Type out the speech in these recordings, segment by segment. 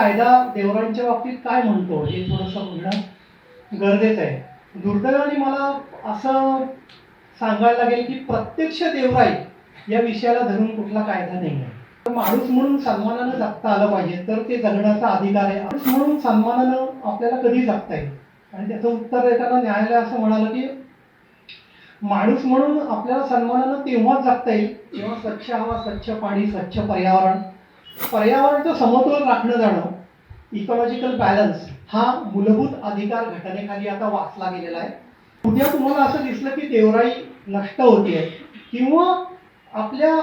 कायदा देवरांच्या बाबतीत काय म्हणतो? हे थोडंसं बघणं गरजेचं आहे. दुर्दैवाने मला असं सांगायला लागेल की प्रत्यक्ष देवराई या विषयाला धरून कुठला कायदा नाही आहे. तर माणूस म्हणून सन्मानानं जगता आलं पाहिजे तर ते जगण्याचा अधिकार आहे. माणूस म्हणून सन्मानानं आपल्याला कधी जगता येईल आणि त्याचं उत्तर देताना न्यायालय असं म्हणालं की माणूस म्हणून आपल्याला सन्मानानं तेव्हाच जगता येईल तेव्हा स्वच्छ हवा स्वच्छ पाणी स्वच्छ पर्यावरण. पर्यावरणाचं समतोल राखणं जाणं. इकॉलॉजिकल बॅलन्स हा मूलभूत अधिकार घटनेखाली आता वाचला गेलेला आहे. उद्या तुम्हाला असं दिसलं की देवराई नष्ट होते किंवा आपल्या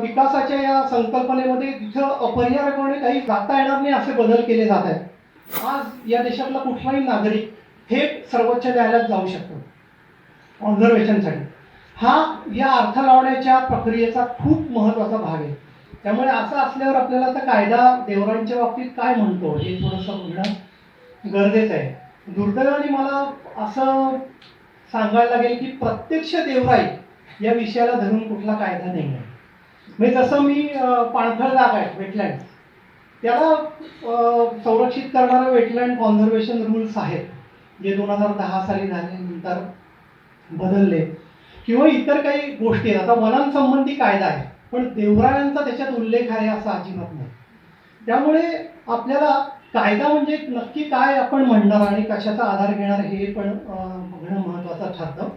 विकासाच्या या संकल्पनेमध्ये तिथं अपरिहार्यपणे काही जाता येणार नाही असे बदल केले जात आहेत. आज या देशातला कुठलाही नागरिक थेट सर्वोच्च न्यायालयात जाऊ शकतो. ऑब्झर्वेशनसाठी हा या अर्थ लावण्याच्या प्रक्रियेचा खूप महत्त्वाचा भाग आहे. त्यामुळे असं असल्यावर आपल्याला आता कायदा देवरांच्या बाबतीत काय म्हणतो? हे थोडंसं बघणं गरजेचं आहे. दुर्दैवाने मला असं सांगायला लागेल की प्रत्यक्ष देवराई या विषयाला धरून कुठला कायदा नाही आहे म्हणजे जसं मी पाणथळ जागा आहे वेटलँड त्याला संरक्षित करणारा वेटलँड कॉन्झर्वेशन रूल्स आहेत जे दोन हजार दहा साली झाल्यानंतर बदलले. किंवा इतर काही गोष्टी आहेत. आता वनांसंबंधी कायदा आहे. पण देवरायांचा त्याच्यात उल्लेख आहे असा अजिबात नाही. त्यामुळे आपल्याला कायदा म्हणजे नक्की काय आपण म्हणणार आणि कशाचा आधार घेणार हे पण बघणं महत्त्वाचं ठरतं.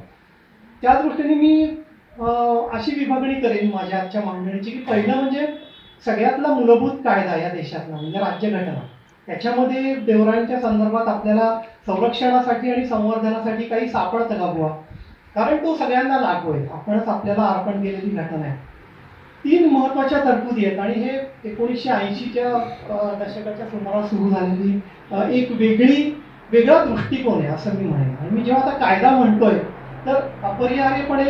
त्या दृष्टीने मी अं, अशी विभागणी करेन माझ्या आजच्या मांडणीची की पहिलं म्हणजे सगळ्यातला मूलभूत कायदा या देशातला म्हणजे राज्यघटना. त्याच्यामध्ये देवरायांच्या संदर्भात आपल्याला संरक्षणासाठी आणि संवर्धनासाठी काही सापडतं का बुवा? कारण तो सगळ्यांना लागू आहे. आपणच आपल्याला अर्पण केलेली घटना आहे. तीन महत्त्वाच्या तरतुदी आहेत आणि हे एकोणीसशे ऐंशीच्या दशकाच्या सुमारास सुरू झालेली एक वेगळी वेगळा दृष्टिकोन आहे असं मी म्हणेन. आणि मी जेव्हा आता कायदा म्हणतोय तर अपरिहार्यपणे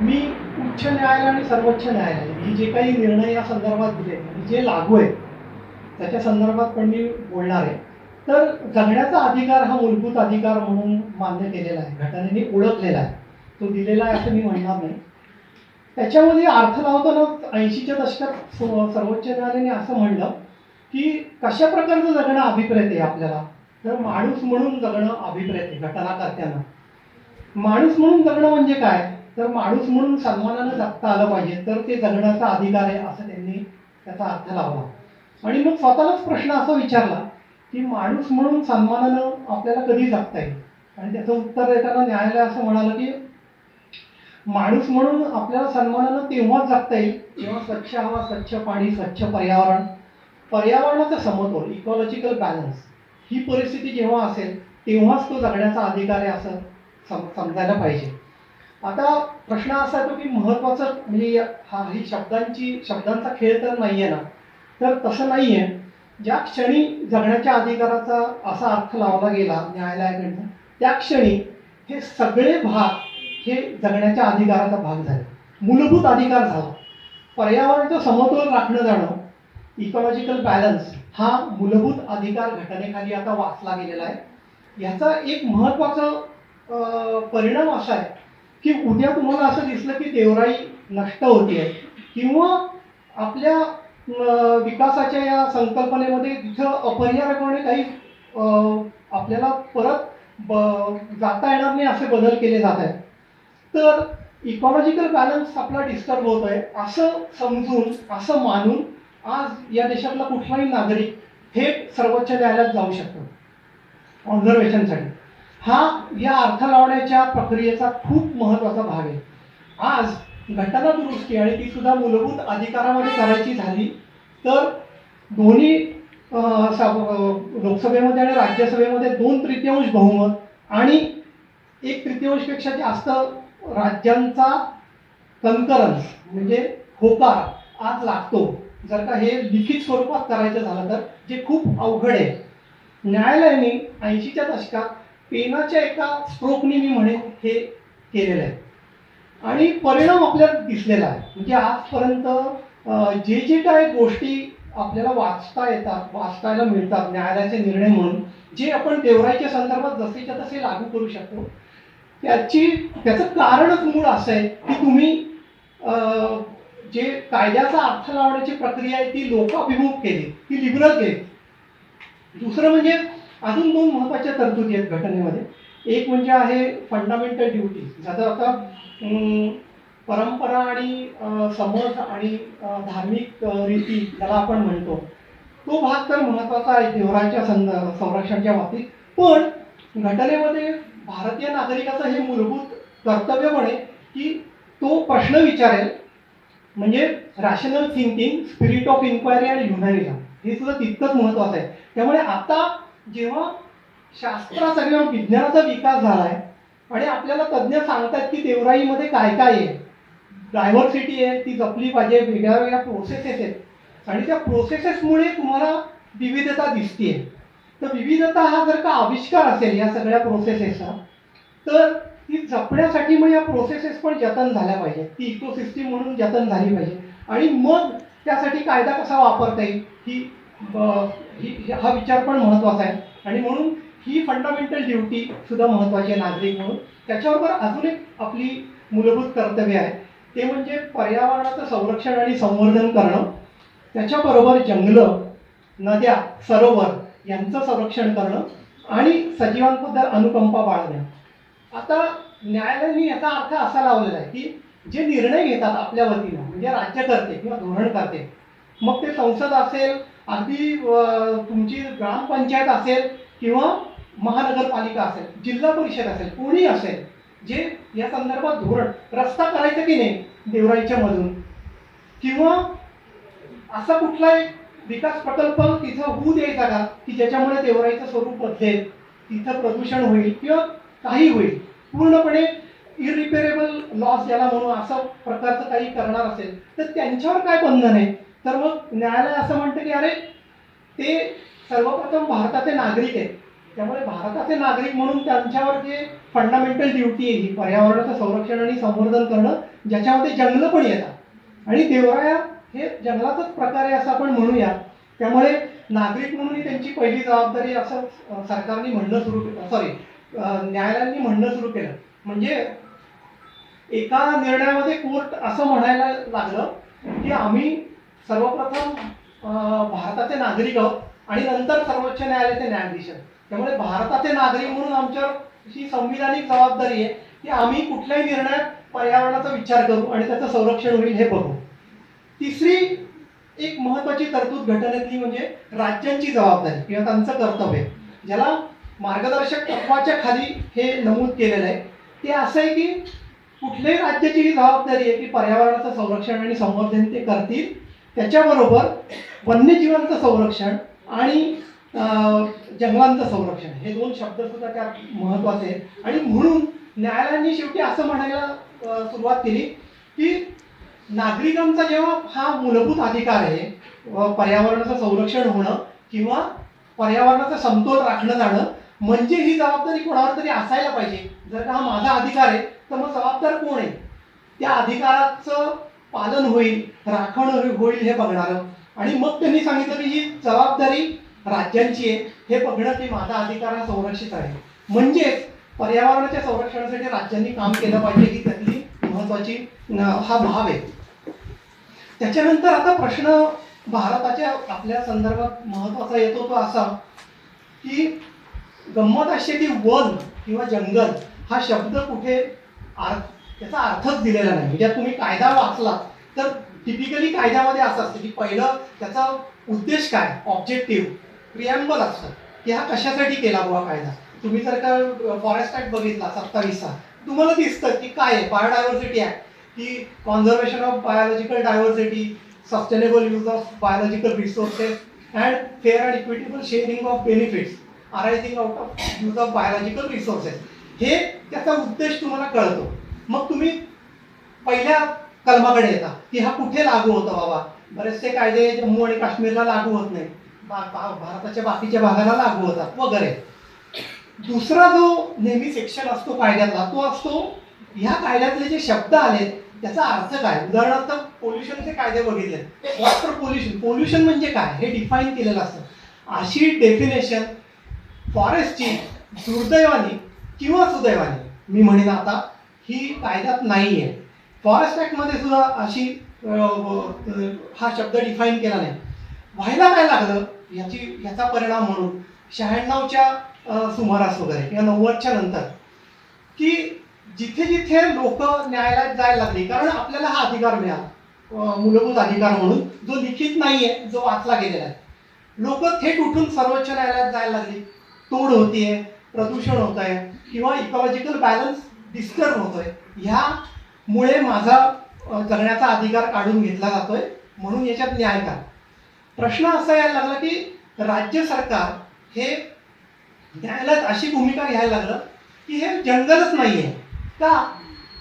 मी उच्च न्यायालय आणि सर्वोच्च न्यायालय ही जे काही निर्णय या संदर्भात दिले आणि जे लागू आहेत त्याच्या संदर्भात पण मी बोलणार आहे. तर जगण्याचा अधिकार हा मूलभूत अधिकार म्हणून मान्य केलेला आहे. घटनेने ओळखलेला आहे. तो दिलेला आहे असं मी म्हणणार नाही. त्याच्यामध्ये अर्थ लावताना ऐंशीच्या दशकात सर्वोच्च न्यायालयाने असं म्हणलं की कशा प्रकारचं जगणं अभिप्रेत आहे आपल्याला? तर माणूस म्हणून जगणं अभिप्रेत आहे घटनाकर्त्यांना. माणूस म्हणून जगणं म्हणजे काय? तर माणूस म्हणून सन्मानानं जगता आलं पाहिजे तर ते जगण्याचा अधिकार आहे असं त्यांनी त्याचा अर्थ लावला. आणि मग स्वतःलाच प्रश्न असा विचारला की माणूस म्हणून सन्मानानं आपल्याला कधी जगता येईल? आणि त्याचं उत्तर देताना न्यायालय असं म्हणालं की माणूस म्हणून आपल्याला सन्मानानं तेव्हाच जगता येईल जेव्हा स्वच्छ हवा स्वच्छ पाणी स्वच्छ पर्यावरण. पर्यावरणाचं समतोल इकॉलॉजिकल बॅलन्स ही परिस्थिती जेव्हा असेल तेव्हाच तो जगण्याचा अधिकार आहे असं सम समजायला पाहिजे. आता प्रश्न असा येतो की महत्त्वाचं म्हणजे हा ही शब्दांची शब्दांचा खेळ तर नाही आहे ना. तर तसं नाही आहे ज्या क्षणी जगण्याच्या अधिकाराचा असा अर्थ लावला गेला न्यायालयाकडनं त्या क्षणी हे सगळे भाग हे जगण्याच्या अधिकाराचा भाग झाले. मूलभूत अधिकार झाला. पर्यावरणाचं समतोल राखणं जाणं इकॉलॉजिकल बॅलन्स हा मूलभूत अधिकार घटनेखाली आता वाचला गेलेला आहे. याचा एक महत्त्वाचा परिणाम असा आहे की उद्या तुम्हाला असं दिसलं की देवराई नष्ट होते आहे किंवा आपल्या विकासाच्या या संकल्पनेमध्ये तिथं अपरिहार्यपणे काही आपल्याला परत ब- जाता येणार नाही असे बदल केले जात आहेत. तर इकॉलॉजिकल बॅलन्स आपला डिस्टर्ब होत आहे. असं समजून असं मानून आज या देशातला कुठलाही नागरिक थेट सर्वोच्च न्यायालयात जाऊ शकतो. ऑब्झर्वेशनसाठी हा या अर्थ लावण्याच्या प्रक्रियेचा खूप महत्त्वाचा भाग आहे. आज घटना दुरुस्ती आणि ती सुद्धा मूलभूत अधिकारामध्ये करायची झाली तर दोन्ही लोकसभेमध्ये आणि राज्यसभेमध्ये दोन तृतीयांश बहुमत आणि एक तृतीयांशपेक्षा जास्त राज्यांचा कन्करन्स म्हणजे होकार आज लागतो. जर का हे लिखित स्वरूपात करायचं झालं तर जे खूप अवघड आहे. न्यायालयाने ऐंशीच्या दशकात पेनाच्या एका स्ट्रोकनी मी म्हणेन हे केलेलं आहे. आणि परिणाम आपल्याला दिसलेला आहे. म्हणजे आजपर्यंत जे जे काय गोष्टी आपल्याला वाचता येतात वाचतायला मिळतात न्यायालयाचे निर्णय म्हणून जे आपण देवराईच्या संदर्भात जसेच्या तसे लागू करू शकतो त्याची त्याचं कारणच मूळ असं आहे की तुम्ही जे कायद्याचा अर्थ लावण्याची प्रक्रिया आहे ती लोकाभिमुख केली ती लिबरल केली. दुसरं म्हणजे अजून दोन महत्त्वाच्या तरतुदी आहेत घटनेमध्ये. एक म्हणजे आहे फंडामेंटल ड्युटी ज्याचा आता परंपरा आणि समज आणि धार्मिक रीती ज्याला आपण म्हणतो तो भाग तर महत्त्वाचा आहे देवराच्या संद संरक्षणाच्या बाबतीत. पण घटनेमध्ये भारतीय नागरिकाचं हे मूलभूत कर्तव्य म्हणे की तो प्रश्न विचारेल म्हणजे rational thinking spirit of inquiry आणि ह्युमॅनिझम हे सुद्धा तितकंच महत्त्वाचं आहे. त्यामुळे आता जेव्हा शास्त्राचा किंवा विज्ञानाचा विकास झाला आहे आणि आपल्याला तज्ज्ञ सांगतात की देवराईमध्ये काय काय आहे डायव्हर्सिटी आहे ती जपली पाहिजे वेगळ्या वेगळ्या प्रोसेसेस आहेत. आणि त्या प्रोसेसेसमुळे तुम्हाला विविधता दिसते तर विविधता हा जर का आविष्कार असेल या सगळ्या प्रोसेसेसचा तर ती जपण्यासाठी मग या प्रोसेसेस पण जतन झाल्या पाहिजेत ती इकोसिस्टीम म्हणून जतन झाली पाहिजे. आणि मग त्यासाठी कायदा कसा वापरता येईल ही हा विचार पण महत्त्वाचा आहे. आणि म्हणून ही फंडामेंटल ड्युटी सुद्धा महत्त्वाची आहे नागरिक म्हणून. त्याच्याबरोबर अजून एक आपली मूलभूत कर्तव्य आहे. ते म्हणजे पर्यावरणाचं संरक्षण आणि संवर्धन करणं. त्याच्याबरोबर जंगलं नद्या सरोवर यांचं संरक्षण करणं आणि सजीवांबद्दल अनुकंपा बाळगणं. आता न्यायालयाने याचा अर्थ असा लावलेला आहे की जे निर्णय घेतात आपल्या वतीनं म्हणजे राज्यकर्ते किंवा धोरणकर्ते मग ते संसद असेल अगदी तुमची ग्रामपंचायत असेल किंवा महानगरपालिका असेल जिल्हा परिषद असेल कोणी असेल जे या संदर्भात धोरण रस्ता करायचं की नाही देवराईच्या मधून किंवा असा कुठला एक विकास प्रकल्प तिथं होऊ द्यायचा का की ज्याच्यामुळे देवराईचं स्वरूप बदलेल. तिथं प्रदूषण होईल किंवा काही होईल. पूर्णपणे इरिपेरेबल लॉस ज्याला म्हणू असं प्रकारचं काही करणार असेल तर त्यांच्यावर काय बंधन आहे? तर मग न्यायालय असं म्हणतं की अरे ते सर्वप्रथम भारताचे नागरिक आहेत. त्यामुळे भारताचे नागरिक म्हणून त्यांच्यावर जे फंडामेंटल ड्युटी आहे ही पर्यावरणाचं संरक्षण आणि संवर्धन करणं ज्याच्यामध्ये जंगलं पण येतात. आणि देवराया हे जंगलाचाच प्रकार आहे असं आपण म्हणूया. त्यामुळे नागरिक म्हणून त्यांची पहिली जबाबदारी असं सरकारने म्हणणं सुरू केलं सॉरी न्यायालयांनी म्हणणं सुरू केलं. म्हणजे एका निर्णयामध्ये कोर्ट असं म्हणायला लागलं की आम्ही सर्वप्रथम भारताचे नागरिक आहोत आणि नंतर सर्वोच्च न्यायालयाचे न्यायाधीश त्यामुळे भारताचे नागरिक म्हणून आमच्यावर ही संविधानिक जबाबदारी आहे की आम्ही कुठल्याही निर्णयात पर्यावरणाचा विचार करू आणि त्याचं संरक्षण होईल हे बघू. तिसरी एक महत्वाची तरतूद घटनेतली म्हणजे राज्यांची जबाबदारी किंवा त्यांचं कर्तव्य ज्याला मार्गदर्शक तत्वाच्या खाली हे नमूद केलेलं आहे. ते असं आहे की कुठल्याही राज्याची ही जबाबदारी आहे की पर्यावरणाचं संरक्षण आणि संवर्धन ते करतील. त्याच्याबरोबर वन्यजीवांचं संरक्षण आणि जंगलांचं संरक्षण हे दोन शब्दसुद्धा त्यात महत्त्वाचे आहेत. आणि म्हणून न्यायालयाने शेवटी असं म्हणायला सुरुवात केली की नागरिकांचा जेव्हा हा मूलभूत अधिकार आहे पर्यावरणाचं संरक्षण होणं किंवा पर्यावरणाचा समतोल राखणं जाणं म्हणजे ही जबाबदारी कोणावर तरी असायला पाहिजे. जर का हा माझा अधिकार आहे तर मग जबाबदार कोण आहे? त्या अधिकाराचं पालन होईल राखण होईल हे बघणारं. आणि मग त्यांनी सांगितलं की ही जबाबदारी राज्यांची आहे हे बघणं की माझा अधिकार हा संरक्षित आहे. म्हणजेच पर्यावरणाच्या संरक्षणासाठी राज्यांनी काम केलं पाहिजे ही त्यातली महत्वाची हा भाव आहे. त्याच्यानंतर आता प्रश्न भारताच्या आपल्या संदर्भात महत्त्वाचा येतो तो असा की गंमत अशी की वन किंवा जंगल हा शब्द कुठे अर्थ त्याचा अर्थच दिलेला नाही. म्हणजे तुम्ही कायदा वाचला तर टिपिकली कायद्यामध्ये असं असतं की पहिलं त्याचा उद्देश काय? ऑब्जेक्टिव्ह प्रिॲम्बल असतं. की हा कशासाठी केला बुवा कायदा? तुम्ही जर का फॉरेस्ट ॲक्ट बघितला सत्तावीसचा तुम्हाला दिसतं की काय आहे? बायोडायव्हर्सिटी ॲक्ट की conservation of biological diversity sustainable use of biological resources and fair and equitable sharing of benefits arising out of use of biological resources हे त्याचा उद्देश तुम्हाला कळतो. मग तुम्ही पहिल्या कलमाकडे येता की हा कुठे लागू होतो बाबा? बरेचसे कायदे जम्मू आणि काश्मीरला लागू होत नाही बा- भारताच्या बाकीच्या भागाला लागू होतात वगैरे. दुसरा जो नेहमी सेक्शन असतो कायद्यातला तो असतो ह्या कायद्यातले जे शब्द आले त्याचा अर्थ काय? उदाहरणार्थ पोल्युशनचे कायदे बघितले. वॉटर पोल्युशन पोल्युशन म्हणजे काय? हे डिफाईन केलेलं असतं. अशी डेफिनेशन फॉरेस्टची दुर्दैवाने किंवा सुदैवाने मी म्हणेन आता ही कायद्यात नाही आहे फॉरेस्ट ॲक्टमध्ये सुद्धा अशी हा शब्द डिफाईन केला नाही. व्हायला काय लागलं? याची याचा परिणाम म्हणून शहाण्णवच्या सुमारास वगैरे किंवा नव्वदच्या नंतर की जिथे जिथे लोक न्यायालयात जायला लागली कारण आपल्याला हा अधिकार मिळाला. मूलभूत अधिकार म्हणून जो लिखित नाहीये जो वाचला गेलेला आहे. लोक थेट उठून सर्वोच्च न्यायालयात जायला लागली. तोड होतीये प्रदूषण होत आहे किंवा इकॉलॉजिकल बॅलन्स डिस्टर्ब होतोय. ह्यामुळे माझा जगण्याचा अधिकार काढून घेतला जातोय म्हणून याच्यात न्याय का प्रश्न असा यायला लागला की राज्य सरकार हे न्यायालयात अशी भूमिका घ्यायला लागलं की हे जंगलच नाही आहे का?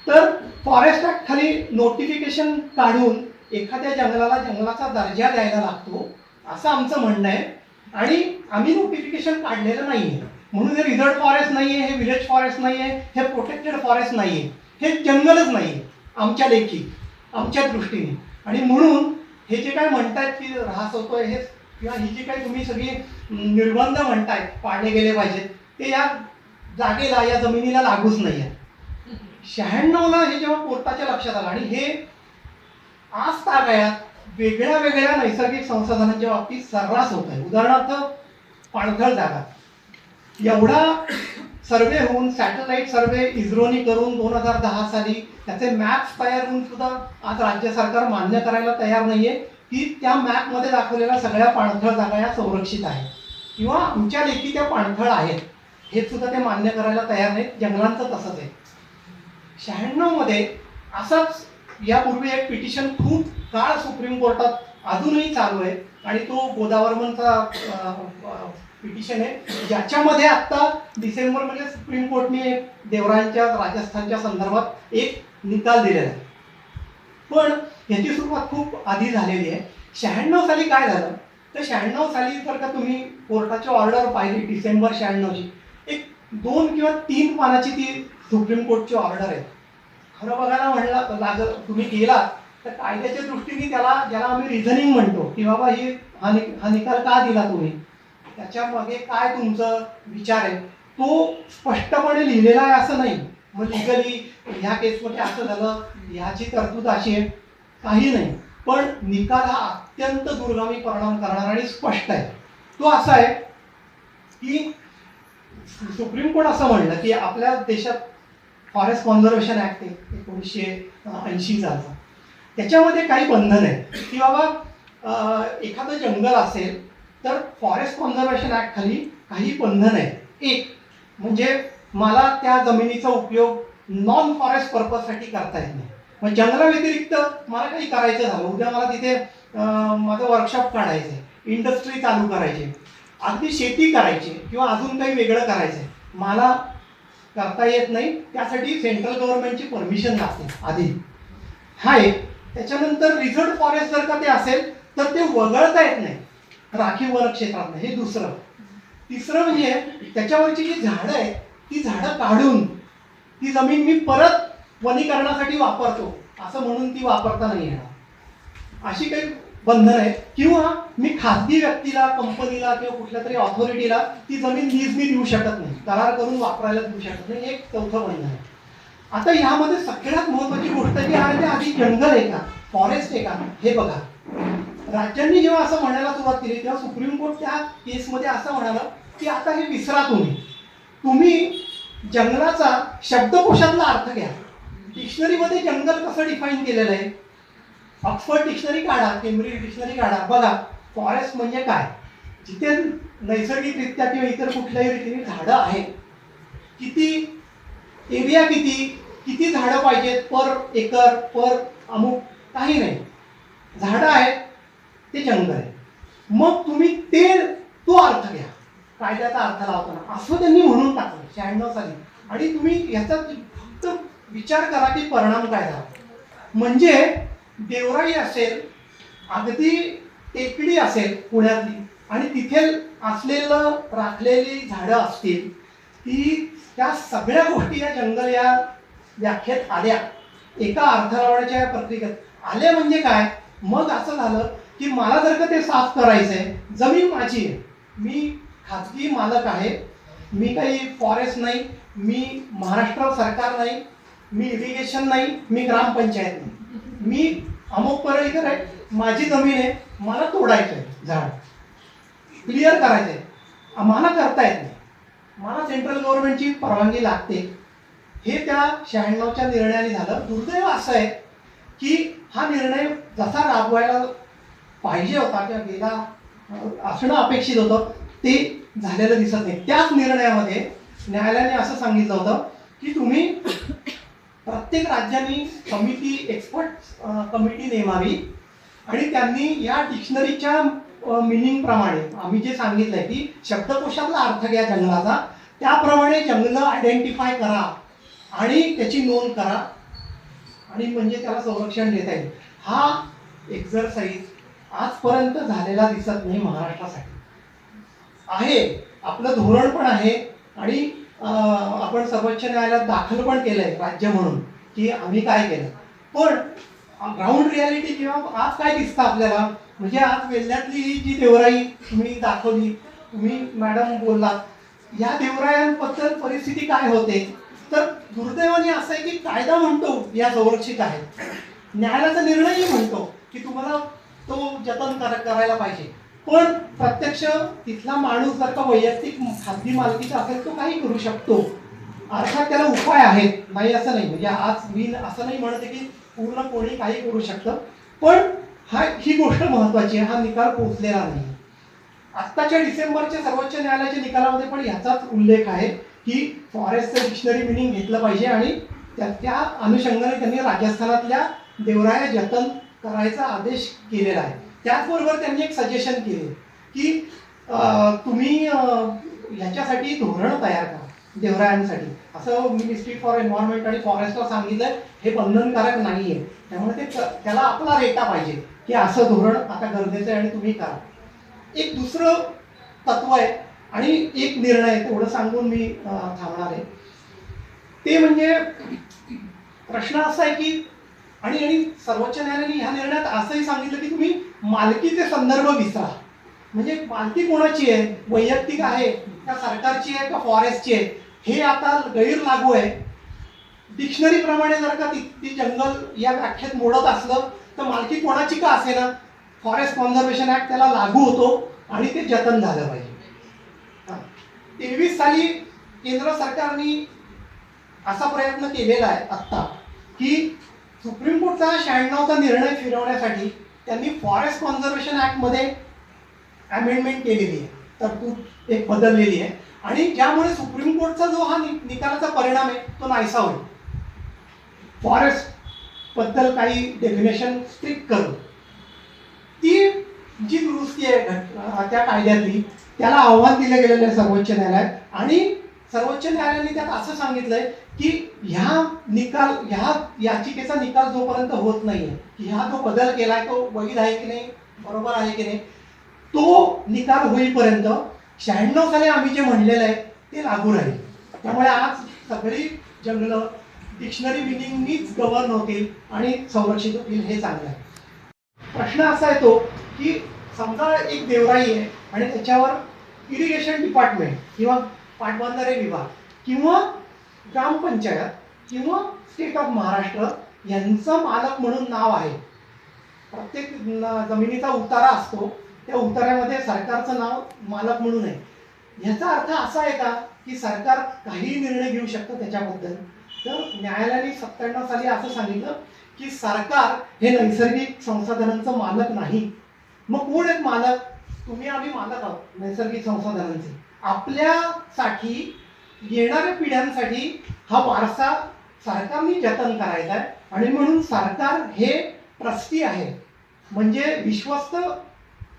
तर फॉरेस्ट ऍक्ट खाली नोटिफिकेशन काढून एखाद्या जंगलाला जंगलाचा दर्जा द्यायला लागतो असं आमचं म्हणणं आहे. आणि आम्ही नोटिफिकेशन काढलेलं नाही आहे म्हणून हे रिझर्व फॉरेस्ट नाही आहे हे विलेज फॉरेस्ट नाही आहे हे प्रोटेक्टेड फॉरेस्ट नाही आहे हे जंगलच नाही आहे आमच्या लेखी आमच्या दृष्टीने. आणि म्हणून हे जे काय म्हणतायत की ऱ्हास होतोय हे किंवा ही जी काही तुम्ही सगळी निर्बंध म्हणताय पाडले गेले पाहिजेत ते या जागेला या जमिनीला लागूच नाही आहे शहाण्णवला हे जेव्हा कोर्टाच्या लक्षात आलं आणि हे आज तागायात वेगळ्या वेगळ्या नैसर्गिक संसाधनांच्या बाबतीत सर्रास होत आहे. उदाहरणार्थ पाणथळ जागा. एवढा सर्वे होऊन सॅटेलाइट सर्वे इस्रोनी करून दोन हजार दहा साली त्याचे मॅप्स तयार होऊन सुद्धा आज राज्य सरकार मान्य करायला तयार नाहीये की त्या मॅपमध्ये दाखवलेल्या सगळ्या पाणथळ जागा या संरक्षित आहेत. किंवा आमच्या लेखी त्या पाणथळ आहेत. हे सुद्धा ते मान्य करायला तयार नाहीत. जंगलांचं तसंच आहे. शहाण्णवमध्ये असाच यापूर्वी एक पिटिशन खूप काळ सुप्रीम कोर्टात अजूनही चालू आहे. आणि तो गोदावर्मनचा पिटिशन आहे. ज्याच्यामध्ये आत्ता डिसेंबरमध्ये सुप्रीम कोर्टने देवरांच्या राजस्थानच्या संदर्भात एक निकाल दिलेला आहे. पण याची सुरुवात खूप आधी झालेली आहे. शहाण्णव साली काय झालं? तर शहाण्णव साली जर का तुम्ही कोर्टाची ऑर्डर पाहिली डिसेंबर शहाण्णवची एक दोन किंवा तीन पानाची ती सुप्रीम कोर्टची ऑर्डर आहे. खरं बघायला म्हणलं लागलं तुम्ही केला तर कायद्याच्या दृष्टीने त्याला ज्याला आम्ही रिझनिंग म्हणतो की बाबा ही हा नि हा निकाल का दिला तुम्ही? त्याच्यामागे काय तुमचं विचार आहे? तो स्पष्टपणे लिहिलेला आहे असं नाही. मग लिगली ह्या केसमध्ये असं झालं ह्याची तरतूद अशी आहे. काही नाही. पण निकाल हा अत्यंत दुर्गामी परिणाम करणारा आणि स्पष्ट आहे. तो असा आहे की सुप्रीम कोर्ट असं म्हणलं की आपल्या देशात फॉरेस्ट कॉन्झर्वेशन ॲक्ट आहे एकोणीसशे ऐंशी झाला. त्याच्यामध्ये काही बंधन आहे की बाबा एखादं जंगल असेल तर फॉरेस्ट कॉन्झर्वेशन ॲक्ट खाली काही बंधन आहे एक म्हणजे मला त्या जमिनीचा उपयोग नॉन फॉरेस्ट पर्पजसाठी करता येत नाही. मग जंगलाव्यतिरिक्त मला काही करायचं झालं. उद्या मला तिथे माझं वर्कशॉप काढायचं आहे. इंडस्ट्री चालू करायची आहे. अगदी शेती करायची आहे किंवा अजून काही वेगळं करायचं आहे. मला करता येत नाही. त्यासाठी सेंट्रल गव्हर्नमेंटची परमिशन लागते आधी. हा एक त्याच्यानंतर रिझर्व फॉरेस्ट जर का ते असेल तर ते वगळता येत नाही. राखीव वन क्षेत्रात हे दुसरं. तिसरं म्हणजे त्याच्यावरची जी झाडं आहेत ती झाडं काढून ती जमीन मी परत वनीकरणासाठी वापरतो. असं म्हणून ती वापरता नाही येणार. अशी काही बंधन आहे. किंवा मी खाजगी व्यक्तीला कंपनीला किंवा कुठल्या तरी ऑथॉरिटीला ती जमीन लीज मी देऊ शकत नाही. करार करून वापरायला देऊ शकत नाही. हे एक चौथं बंधन आहे. आता ह्यामध्ये सगळ्यात महत्वाची गोष्ट जी आहे ते आधी जंगल आहे का? फॉरेस्ट आहे का? हे बघा. राज्यांनी जेव्हा असं म्हणायला सुरुवात केली तेव्हा सुप्रीम कोर्ट त्या केसमध्ये असं म्हणालं की आता हे विसरा तुम्ही. तुम्ही जंगलाचा शब्दकोशातला अर्थ घ्या. डिक्शनरीमध्ये जंगल कसं डिफाईन केलेलं आहे? ऑक्सफर्ड डिक्शनरी काढा केम्ब्रिज डिक्शनरी काढा. बघा फॉरेस्ट म्हणजे काय? जिथे नैसर्गिकरित्या किंवा इतर कुठल्याही रीतीने झाडं आहेत. किती एरिया किती किती झाडं पाहिजेत पर एकर पर अमुक काही नाही. झाडं आहेत ते जंगल आहे. मग तुम्ही ते तो अर्थ घ्या. कायद्याचा अर्थ लावताना. असं त्यांनी म्हणून टाकलं शहाण्णव साली. आणि तुम्ही याचा फक्त विचार करा की परिणाम काय झाला. म्हणजे देवराई असेल अगदी टेकडी असेल पुण्यातली आणि तिथे असलेलं राखलेली झाडं असतील ती त्या सगळ्या गोष्टी या जंगल या व्याख्येत आल्या. एका अर्थ लावण्याच्या या प्रक्रियेत म्हणजे काय? मग असं झालं की मला जर का ते साफ करायचं आहे जमीन माझी आहे. मी खाजगी मालक आहे. मी काही फॉरेस्ट नाही. मी महाराष्ट्र सरकार नाही. मी इरिगेशन नाही. मी ग्रामपंचायत नाही. मी अमुक परळीकर आहे माझी जमीन आहे मला तोडायचं आहे झाड. क्लिअर करायचं आहे मला करता येत नाही. मला सेंट्रल गव्हर्नमेंटची परवानगी लागते. हे त्या शहाण्णवच्या निर्णयाने झालं. दुर्दैव असं आहे की हा निर्णय जसा राबवायला पाहिजे होता किंवा गेला असणं अपेक्षित होतं ते झालेलं दिसत नाही. त्याच निर्णयामध्ये न्यायालयाने असं सांगितलं होतं की तुम्ही प्रत्येक राज्यांनी समिती एक्सपर्ट कमिटी नेमावी. आणि त्यांनी या डिक्शनरीच्या मिनिंग प्रमाणे आम्ही जे सांगितलंय की शब्दकोशातला अर्थ घ्या जंगलाचा त्याप्रमाणे जंगलं आयडेंटिफाय करा आणि त्याची नोंद करा. आणि म्हणजे त्याला संरक्षण देता येईल. हा एक्झरसाइज आजपर्यंत झालेला दिसत नाही महाराष्ट्रासाठी. आहे. आपलं धोरण पण आहे आणि आपण सर्वोच्च न्यायालयात दाखल पण केलंय राज्य म्हणून की आम्ही काय केलं. पण ग्राउंड रियालिटी किंवा आज काय दिसतं आपल्याला? म्हणजे आज वेल्ल्यातली ही जी देवराई तुम्ही दाखवली तुम्ही मॅडम बोललात या देवरायांबद्दल परिस्थिती काय होते? तर दुर्दैवाने असं आहे की कायदा म्हणतो या संरक्षित आहेत. न्यायालयाचा निर्णयही म्हणतो की तुम्हाला तो जतन कर करायला पाहिजे. पण प्रत्यक्ष तिथला माणूस जर का वैयक्तिक खाजगी मालकीचा असेल तो काही करू शकतो. अर्थात त्याला उपाय आहेत. नाही असं नाही. म्हणजे आज मी असं नाही म्हणते की पूर्ण कोणी काही करू शकतं. पण हा ही गोष्ट महत्वाची आहे. हा निकाल पोहोचलेला नाही. आत्ताच्या डिसेंबरच्या सर्वोच्च न्यायालयाच्या निकालामध्ये पण ह्याचाच उल्लेख आहे की फॉरेस्टचं डिक्शनरी मिनिंग घेतलं पाहिजे आणि त्या त्या अनुषंगाने त्यांनी राजस्थानातल्या देवराया जतन करायचा आदेश केलेला आहे. त्याचबरोबर त्यांनी एक सजेशन केले की तुम्ही ह्याच्यासाठी धोरण तयार करा देवरायांसाठी. असं मिनिस्ट्री फॉर एन्व्हायरमेंट आणि फॉरेस्टला सांगितलं हे बंधनकारक नाही आहे त्यामुळे ते त्याला आपला रेटा पाहिजे की असं धोरण आता गरजेचं आहे आणि तुम्ही करा. एक दुसरं तत्व आहे आणि एक निर्णय आहे, तेवढं सांगून मी थांबणार आहे. ते म्हणजे प्रश्न असा आहे की आणि आणि सर्वोच्च न्यायालयाने ह्या निर्णयात असंही सांगितलं की तुम्ही मालकीचे संदर्भ विसरा. म्हणजे मालकी कोणाची आहे? वैयक्तिक आहे का सरकारची आहे का फॉरेस्टची आहे? हे आता गैर लागू आहे डिक्शनरीप्रमाणे जर का ती ती जंगल या व्याख्येत मोडत असलं तर मालकी कोणाची का असे ना फॉरेस्ट कॉन्झर्वेशन ॲक्ट त्याला लागू होतो आणि ते जतन झालं पाहिजे. तेवीस साली केंद्र सरकारने असा प्रयत्न केलेला आहे आत्ता की सुप्रीम कोर्टचा शहाण्णवचा निर्णय फिरवण्यासाठी त्यांनी फॉरेस्ट कॉन्झर्वेशन ॲक्टमध्ये अमेंडमेंट केलेली आहे. तरतूद एक बदललेली आहे. आणि ज्यामुळे सुप्रीम कोर्टचा जो हा नि- निकालाचा परिणाम आहे तो नाहीसा होईल. फॉरेस्टबद्दल काही डेफिनेशन स्ट्रिक्ट करून. ती जी दुरुस्ती आहे त्या कायद्यातली त्याला आव्हान दिलं गेलेलं आहे सर्वोच्च न्यायालयात. आणि सर्वोच्च न्यायालयाने त्यात असं सांगितलंय की ह्या निकाल ह्या याचिकेचा निकाल जोपर्यंत होत नाहीये की ह्या जो बदल केलाय तो वैध आहे की नाही बरोबर आहे की नाही तो निकाल होईपर्यंत शहाण्णव साली आम्ही जे म्हणलेलं आहे ते लागू राहील. त्यामुळे आज सगळी जंगलं डिक्शनरी मिनिंगनीच गव्हर्न होतील आणि संरक्षित होतील हे चांगलं आहे. प्रश्न असा येतो की समजा एक देवराई आहे आणि त्याच्यावर इरिगेशन डिपार्टमेंट किंवा पाटबंधारे विभाग किंवा ग्रामपंचायत किंवा स्टेट ऑफ महाराष्ट्र यांचं मालक म्हणून नाव आहे. प्रत्येक जमिनीचा उतारा असतो. त्या उतार्यामध्ये सरकारचं नाव मालक म्हणून आहे. ह्याचा अर्थ असा आहे का की सरकार काही निर्णय घेऊ शकतं त्याच्याबद्दल. तर न्यायालयाने सत्त्याण्णव साली असं सांगितलं की सरकार हे नैसर्गिक संसाधनांचं मालक नाही. मग कोण आहेत मालक? तुम्ही आम्ही मालक आहोत नैसर्गिक संसाधनांचे. आपल्यासाठी येणाऱ्या पिढ्यांसाठी हा वारसा सरकारने जतन करायचा आहे. आणि म्हणून सरकार हे ट्रस्टी आहे. म्हणजे विश्वस्त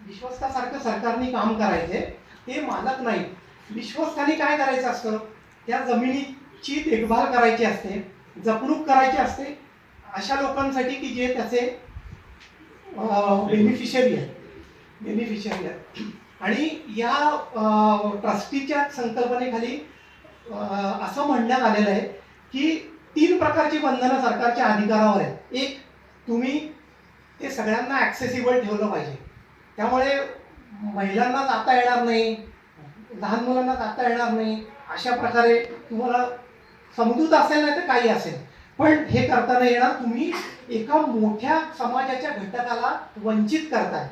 विश्वस्तासारखं सरकारने काम करायचे ते मालक नाही. विश्वस्ताने काय करायचं असतं? त्या जमिनीची देखभाल करायची असते जपणूक करायची असते अशा लोकांसाठी की जे त्याचे बेनिफिशियरी आहेत. बेनिफिशियरी आहेत. आणि या ट्रस्टीच्या संकल्पनेखाली असं म्हणण्यात आलेलं आहे की तीन प्रकारची बंधनं सरकारच्या अधिकारावर आहेत. एक तुम्ही ते सगळ्यांना ॲक्सेसिबल ठेवलं पाहिजे. त्यामुळे महिलांना जाता येणार नाही लहान मुलांना जाता येणार नाही अशा प्रकारे तुम्हाला समजूत असेल नाही तर काही असेल. पण हे करताना येणार तुम्ही एका मोठ्या समाजाच्या घटकाला वंचित करताय.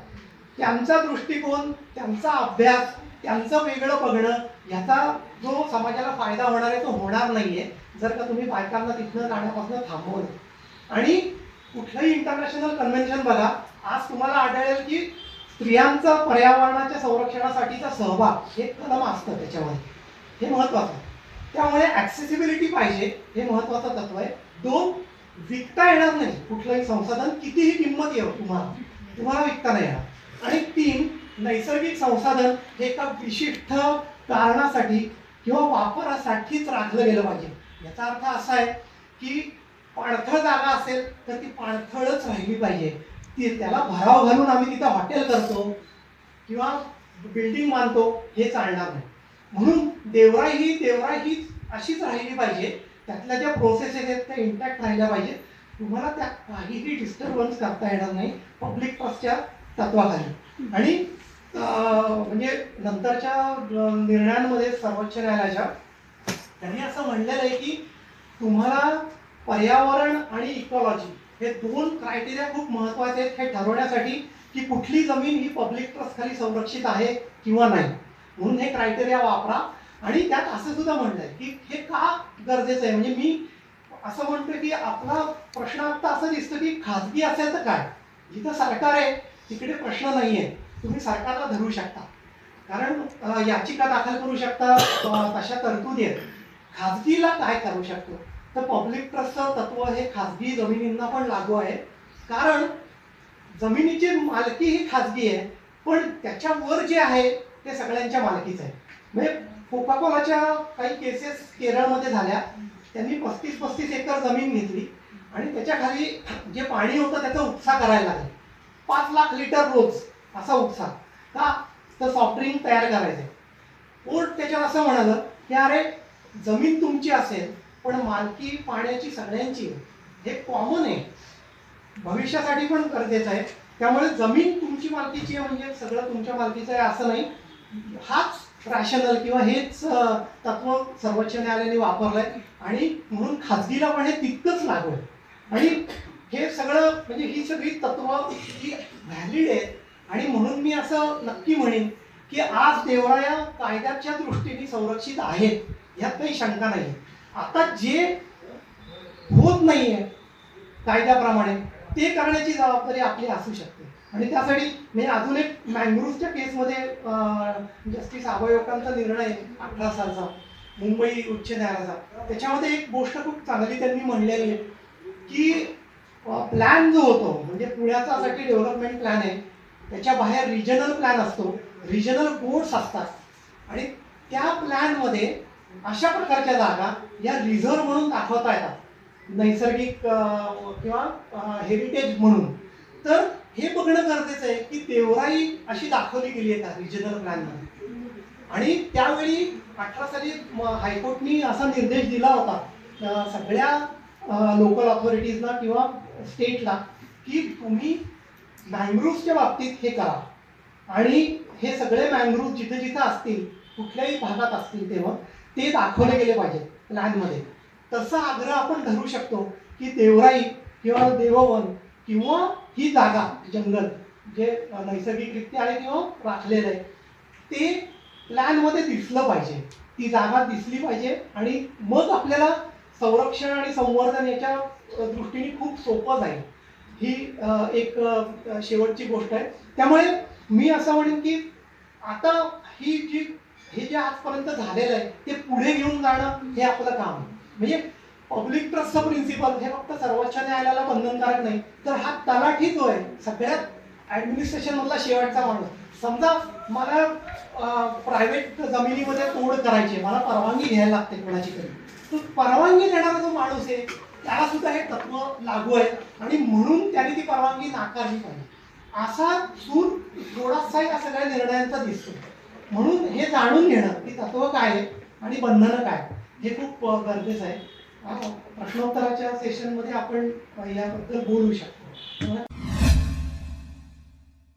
त्यांचा दृष्टिकोन त्यांचा अभ्यास त्यांचं वेगळं बघणं ह्याचा जो समाजाला फायदा होणार आहे तो होणार नाहीये. जर का तुम्ही बायकांना तिथनं जाण्यापासून थांबवलं. आणि कुठलंही इंटरनॅशनल कन्व्हेन्शन बघा आज तुम्हाला आढळेल की स्त्रियांचा पर्यावरणाच्या संरक्षणासाठीचा सहभाग हे कलम असतं त्याच्यामध्ये. हे महत्वाचं त्यामुळे ऍक्सेसिबिलिटी पाहिजे हे महत्वाचं तत्व आहे. दोन विकता येणार नाही. कुठलंही संसाधन कितीही किंमत येऊ तुम्हाला. तुम्हाला विकता नाही येणार. आणि तीन नैसर्गिक संसाधन हे एका विशिष्ट कारणासाठी किंवा वापरासाठीच राखलं गेलं पाहिजे. याचा अर्थ असा आहे की पाणथळ जागा असेल तर ती पाणथळच राहिली पाहिजे. ती त्याला भराव घालून आम्ही तिथं हॉटेल करतो किंवा बिल्डिंग बांधतो हे चालणार नाही. म्हणून देवराई ही देवराई ही अशीच राहिली पाहिजे. त्यातल्या ज्या प्रोसेसेस आहेत त्या इंटॅक्ट राहिल्या पाहिजेत तुम्हाला त्या काहीही डिस्टर्बन्स करता येणार नाही. पब्लिक ट्रस्टच्या तत्वाखाली. आणि म्हणजे नंतरच्या निर्णयांमध्ये सर्वोच्च न्यायालयाच्या त्यांनी असं म्हणलेलं आहे की तुम्हाला पर्यावरण आणि इकॉलॉजी हे दोन क्रायटेरिया खूप महत्त्वाचे आहेत हे ठरवण्यासाठी की कुठली जमीन ही पब्लिक ट्रस्ट खाली संरक्षित आहे किंवा नाही. म्हणून हे क्रायटेरिया वापरा. आणि त्यात असं सुद्धा म्हणलंय की हे का गरजेचं आहे? म्हणजे मी असं म्हणतो की आपला प्रश्न आता असं दिसतं की खाजगी असेल तर काय? जिथं सरकार आहे तिकडे प्रश्न नाही आहे तुम्ही सरकारला धरू शकता. कारण याचिका दाखल करू शकता तशा तरतुदी आहेत. खाजगीला काय करू शकतो? तर पब्लिक ट्रस्टचं तत्व हे खाजगी जमिनींना पण लागू आहे. कारण जमिनीची मालकी ही खाजगी आहे पण त्याच्यावर जे आहे ते सगळ्यांच्या मालकीचं आहे. म्हणजे कोकाकोलाच्या काही केसेस केरळमध्ये झाल्या. त्यांनी पस्तीस पस्तीस एकर जमीन घेतली. आणि त्याच्याखाली जे पाणी होतं त्याचा उपसा करायला लागला. पाच लाख लिटर रोज. असा उपसा का? तर सॉफ्ट ड्रिंक तयार करायचे. कोर्ट त्याच्यावर असं म्हणालं की अरे जमीन तुमची असेल पण मालकी पाण्याची सगळ्यांची हे कॉमन आहे. भविष्यासाठी पण गरजेचं आहे. त्यामुळे जमीन तुमची मालकीची आहे म्हणजे सगळं तुमच्या मालकीचं आहे असं नाही. हाच रॅशनल किंवा हेच तत्व सर्वोच्च न्यायालयाने वापरलंय. आणि म्हणून खाजगीला पण हे तितकंच लागू आहे आणि हे सगळं म्हणजे ही सगळी तत्व ही व्हॅलिड आहेत आणि म्हणून मी असं नक्की म्हणेन की आज देवराया कायद्याच्या दृष्टीने संरक्षित आहेत यात काही शंका नाही आता जे होत नाहीये कायद्याप्रमाणे ते करण्याची जबाबदारी आपली असू शकते. आणि त्यासाठी मी अजून एक मँग्रोव्हच्या केसमध्ये जस्टिस अवयवकांचा निर्णय अठरा सालचा मुंबई उच्च न्यायालयाचा. त्याच्यामध्ये एक गोष्ट खूप चांगली त्यांनी म्हणलेली आहे की प्लॅन जो होतो म्हणजे पुण्याचा साठी डेव्हलपमेंट प्लॅन आहे त्याच्या बाहेर रिजनल प्लॅन असतो. रिजनल बोर्ड्स असतात. आणि त्या प्लॅनमध्ये अशा प्रकारच्या जागा या रिझर्व म्हणून दाखवता येतात. नैसर्गिक किंवा हेरिटेज म्हणून. तर हे बघणं गरजेचं आहे की देवराई अशी दाखवली गेली आहे का रिजनल प्लॅनमध्ये आणि त्यावेळी अठरा साली हायकोर्टनी असा निर्देश दिला होता सगळ्या लोकल ऑथॉरिटीजना किंवा स्टेटला की तुम्ही मँग्रोव्हच्या बाबतीत हे करा. आणि हे सगळे मँग्रोव्ह जिथे जिथे असतील कुठल्याही भागात असतील तेव्हा ते दाखवले गेले पाहिजेत प्लॅनमध्ये तसा आग्रह आपण धरू शकतो की देवराई किंवा देववन किंवा ही जागा जंगल जे नैसर्गिकरित्या आहे किंवा राखलेलं आहे ते प्लॅनमध्ये दिसलं पाहिजे. ती जागा दिसली पाहिजे आणि मग आपल्याला संरक्षण आणि संवर्धन याच्या दृष्टीने खूप सोपं जाईल. ही एक शेवटची गोष्ट आहे. त्यामुळे मी असं म्हणेन की आता ही जी हे जे आजपर्यंत झालेलं आहे ते पुढे घेऊन जाणं हे आपलं काम आहे. म्हणजे पब्लिक ट्रस्टचा प्रिन्सिपल हे फक्त सर्वोच्च न्यायालयाला बंधनकारक नाही तर हा तलाठी जो आहे सगळ्यात ॲडमिनिस्ट्रेशनमधला शेवटचा माणूस. समजा मला प्रायव्हेट जमिनीमध्ये तोड करायची आहे, मला परवानगी घ्यायला लागते कोणाची तरी. तर परवानगी देणारा जो माणूस आहे त्याला सुद्धा हे तत्व लागू आहे. आणि म्हणून त्याने ती परवानगी नाकारली पाहिजे असा सूर थोडासाही या सगळ्या निर्णयांचा दिसतो म्हणून हे जाणून घेणं की तत्व काय आहे आणि बंधनं काय हे खूप गरजेचं आहे. प्रश्नोत्तराच्या सेशनमध्ये आपण याबद्दल बोलू शकतो.